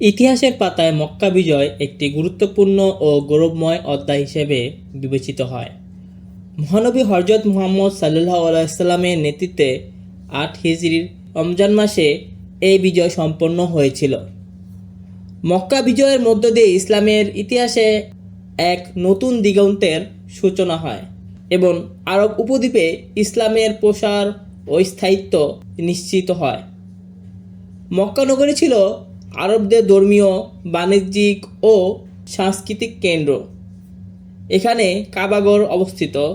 ইতিহাসের পাতায় মক্কা বিজয় একটি গুরুত্বপূর্ণ ও গৌরবময় অধ্যায় হিসেবে বিবেচিত হয়। মহানবী হরজত মুহাম্মদ সাল্লাহ আলাইসাল্লামের নেতৃত্বে আট হিজরির রমজান মাসে এই বিজয় সম্পন্ন হয়েছিল। মক্কা বিজয়ের মধ্য দিয়ে ইসলামের ইতিহাসে এক নতুন দিগন্তের সূচনা হয় এবং আরব উপদ্বীপে ইসলামের প্রসার ও স্থায়িত্ব নিশ্চিত হয়। মক্কা নগরী ছিল আরবদের ধর্মীয়, বাণিজ্যিক ও সাংস্কৃতিক কেন্দ্র। এখানে কাবাগর অবস্থিত,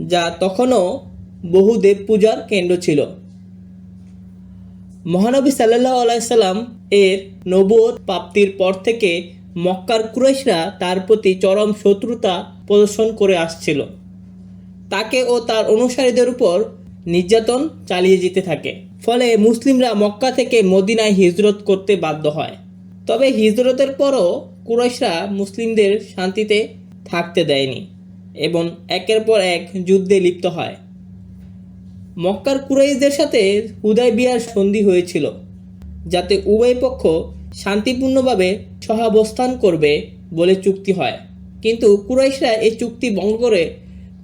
যা তখনও বহু দেব পূজার কেন্দ্র ছিল। মহানবী সাল্লাহ আলাইসাল্লাম এর নবুয়ত প্রাপ্তির পর থেকে মক্কার কুরাইশরা তার প্রতি চরম শত্রুতা প্রদর্শন করে আসছিল। তাকে ও তার অনুসারীদের উপর নির্যাতন চালিয়ে যেতে থাকে। ফলে মুসলিমরা মক্কা থেকে মদিনায় হিজরত করতে বাধ্য হয়। তবে হিজরতের পরও কুরাইশরা মুসলিমদের শান্তিতে থাকতে দেয়নি এবং একের পর এক যুদ্ধে লিপ্ত হয়। মক্কার কুরাইশদের সাথে হুদাই বিয়ার সন্ধি হয়েছিল, যাতে উভয় পক্ষ শান্তিপূর্ণভাবে সহাবস্থান করবে বলে চুক্তি হয়। কিন্তু কুরাইশরা এই চুক্তি ভঙ্গ করে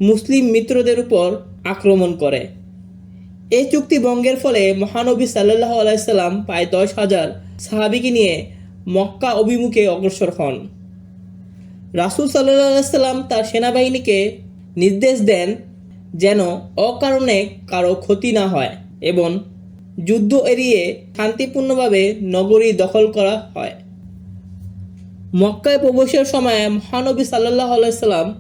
মুসলিম মিত্রদের উপর আক্রমণ করে। এই চুক্তি ভঙ্গের ফলে মহানবী সাল্লাহ আলাইসাল্লাম প্রায় দশ হাজার সাহাবিকে নিয়ে মক্কা অভিমুখে অগ্রসর হন। রাসুল সাল্লাহ আলাইসাল্লাম তার সেনাবাহিনীকে নির্দেশ দেন যেন অকারণে কারও ক্ষতি না হয় এবং যুদ্ধ এড়িয়ে শান্তিপূর্ণভাবে নগরী দখল করা হয়। মক্কায় প্রবেশের সময় মহানবী সাল্লাহ আলাইসাল্লাম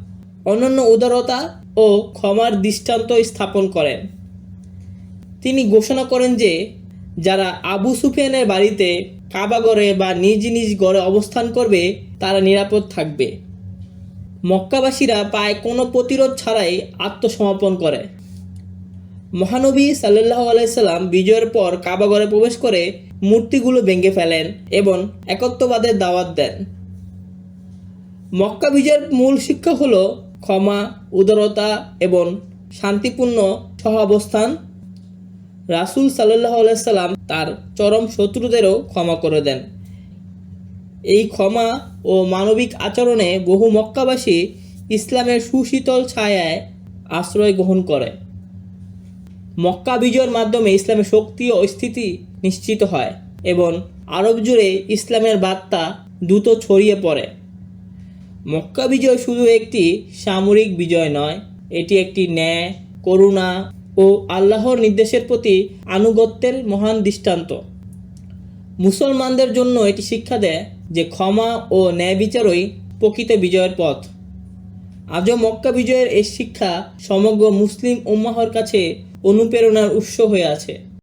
অনন্য উদারতা ও ক্ষমার দৃষ্টান্ত স্থাপন করেন। তিনি ঘোষণা করেন যে, যারা আবু সুফিয়ানের বাড়িতে কাবাগরে বা নিজ নিজ গড়ে অবস্থান করবে, তারা নিরাপদ থাকবে। মক্কাবাসীরা প্রায় কোনো প্রতিরোধ ছাড়াই আত্মসমর্পণ করে। মহানবী সাল্লাহ আলাইসাল্লাম বিজয়ের পর কাবাগরে প্রবেশ করে মূর্তিগুলো ভেঙে ফেলেন এবং একত্ববাদের দাওয়াত দেন। মক্কা বিজয়ের মূল শিক্ষা হলো ক্ষমা, উদারতা এবং শান্তিপূর্ণ সহাবস্থান রাসুল সাল্লাহ আলাইসাল্লাম তার চরম শত্রুদেরও ক্ষমা করে দেন। এই ক্ষমা ও মানবিক আচরণে বহু মক্কাবাসী ইসলামের সুশীতল ছায়ায় আশ্রয় গ্রহণ করে। মক্কা বিজয়ের মাধ্যমে ইসলামের শক্তি ও স্থিতি নিশ্চিত হয় এবং আরব জুড়ে ইসলামের বার্তা দ্রুত ছড়িয়ে পড়ে। মক্কা বিজয় শুধু একটি সামরিক বিজয় নয়, এটি একটি ন্যায়, করুণা ও আল্লাহর নির্দেশের প্রতি আনুগত্যের মহান দৃষ্টান্ত। মুসলমানদের জন্য এটি শিক্ষা দেয় যে ক্ষমা ও ন্যায় বিচারই প্রকৃত বিজয়ের পথ। আজও মক্কা বিজয়ের এই শিক্ষা সমগ্র মুসলিম উম্মাহর কাছে অনুপ্রেরণার উৎস হয়ে আছে।